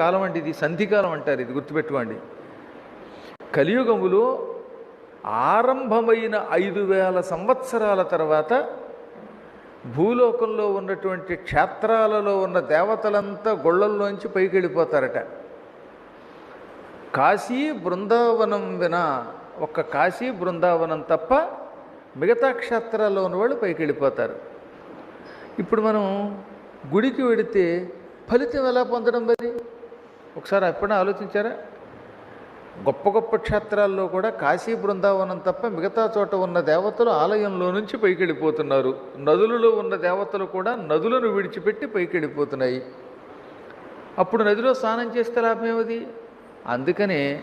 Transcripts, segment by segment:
కాలం అండి ఇది సంధికాలం అంటారు ఇది గుర్తుపెట్టుకోండి. కలియుగములో ఆరంభమైన ఐదు వేల సంవత్సరాల తర్వాత భూలోకంలో ఉన్నటువంటి క్షేత్రాలలో ఉన్న దేవతలంతా గొళ్ళల్లోంచి పైకి వెళ్ళిపోతారట కాశీ బృందావనం వినా ఒక్క కాశీ బృందావనం తప్ప మిగతా క్షేత్రాల్లో ఉన్నవాళ్ళు పైకి వెళ్ళిపోతారు ఇప్పుడు మనం గుడికి వెడితే ఫలితం ఎలా పొందడం మరి? ఒకసారి ఎప్పుడైనా ఆలోచించారా? గొప్ప గొప్ప క్షేత్రాల్లో కూడా కాశీ బృందావనం తప్ప మిగతా చోట ఉన్న దేవతలు ఆలయంలో నుంచి పైకి వెళ్ళిపోతున్నారు నదులలో ఉన్న దేవతలు కూడా నదులను విడిచిపెట్టి పైకి వెళ్ళిపోతున్నాయి అప్పుడు నదిలో స్నానం చేస్తే లాభం అందుకనే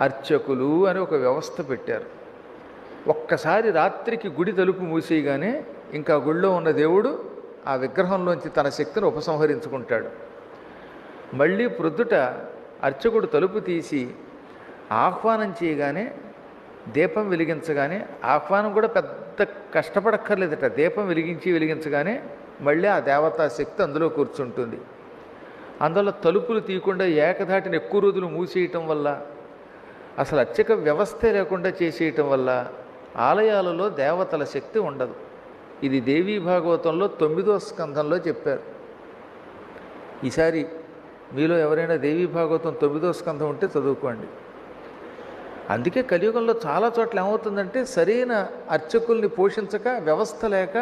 అర్చకులు అని ఒక వ్యవస్థ పెట్టారు. ఒక్కసారి రాత్రికి గుడి తలుపు మూసేయగానే ఇంకా గుళ్ళో ఉన్న దేవుడు ఆ విగ్రహంలోంచి తన శక్తిని ఉపసంహరించుకుంటాడు. మళ్ళీ ప్రొద్దుట అర్చకుడు తలుపు తీసి ఆహ్వానం చేయగానే దీపం వెలిగించగానే ఆహ్వానం కూడా పెద్ద కష్టపడక్కర్లేదట. దీపం వెలిగించి వెలిగించగానే మళ్ళీ ఆ దేవతా శక్తి అందులో కూర్చుంటుంది. అందువల్ల తలుపులు తీయకుండా ఏకధాటిని ఎక్కువ రోజులు మూసేయటం వల్ల అసలు అర్చక వ్యవస్థ లేకుండా చేసేయటం వల్ల ఆలయాలలో దేవతల శక్తి ఉండదు. ఇది దేవీ భాగవతంలో తొమ్మిదో స్కంధంలో చెప్పారు. ఈసారి మీలో ఎవరైనా దేవీ భాగవతం తొమ్మిదో స్కంధం ఉంటే చదువుకోండి. అందుకే కలియుగంలో చాలా చోట్ల ఏమవుతుందంటే సరైన అర్చకుల్ని పోషించక వ్యవస్థ లేక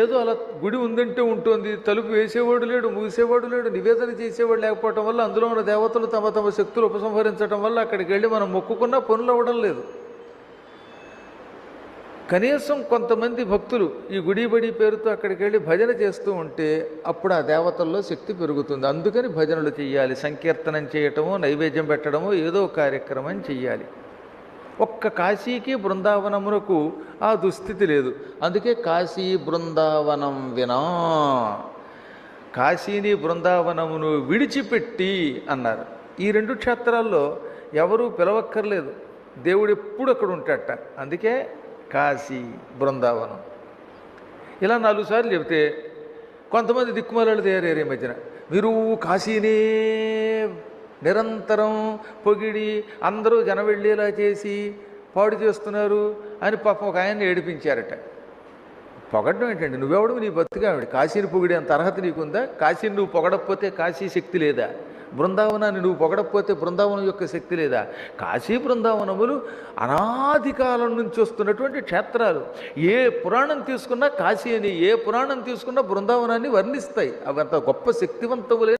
ఏదో అలా గుడి ఉందంటే ఉంటుంది తలుపు వేసేవాడు లేడు మూసేవాడు లేడు నివేదన చేసేవాడు లేకపోవటం వల్ల అందులో ఉన్న దేవతలు తమ తమ శక్తులు ఉపసంహరించడం వల్ల అక్కడికి వెళ్ళి మనం మొక్కుకున్నా పనులు అవ్వడం లేదు. కనీసం కొంతమంది భక్తులు ఈ గుడి బడి పేరుతో అక్కడికి వెళ్ళి భజన చేస్తూ ఉంటే అప్పుడు ఆ దేవతల్లో శక్తి పెరుగుతుంది. అందుకని భజనలు చేయాలి సంకీర్తనం చేయటము నైవేద్యం పెట్టడము ఏదో కార్యక్రమం చెయ్యాలి. ఒక్క కాశీకి బృందావనమునకు ఆ దుస్థితి లేదు. అందుకే కాశీ బృందావనం వినా కాశీని బృందావనమును విడిచిపెట్టి అన్నారు. ఈ రెండు క్షేత్రాల్లో ఎవరూ పిలవక్కర్లేదు. దేవుడు ఎప్పుడు అక్కడ ఉంటాడట. అందుకే కాశీ బృందావనం. ఇలా నాలుగు సార్లు చెబితే కొంతమంది దిక్కుమలలు తయారయ్యారు ఈ మధ్యన. మీరు కాశీనే నిరంతరం పొగిడి అందరూ జన వెళ్ళేలా చేసి పాడు చేస్తున్నారు అని పాపం ఒక ఆయన్ని ఏడిపించారట. పొగడం ఏంటండి? నువ్వెవడు? నీ బతుకావిడ కాశీని పొగిడే అంత అర్హత నీకుందా? కాశీని నువ్వు పొగడకపోతే కాశీ శక్తి లేదా? బృందావనాన్ని నువ్వు పొగడకపోతే బృందావనం యొక్క శక్తి లేదా? కాశీ బృందావనములు అనాది కాలం నుంచి వస్తున్నటువంటి క్షేత్రాలు. ఏ పురాణం తీసుకున్నా కాశీ అని ఏ పురాణం తీసుకున్నా బృందావనాన్ని వర్ణిస్తాయి. అవి అంత గొప్ప శక్తివంతములే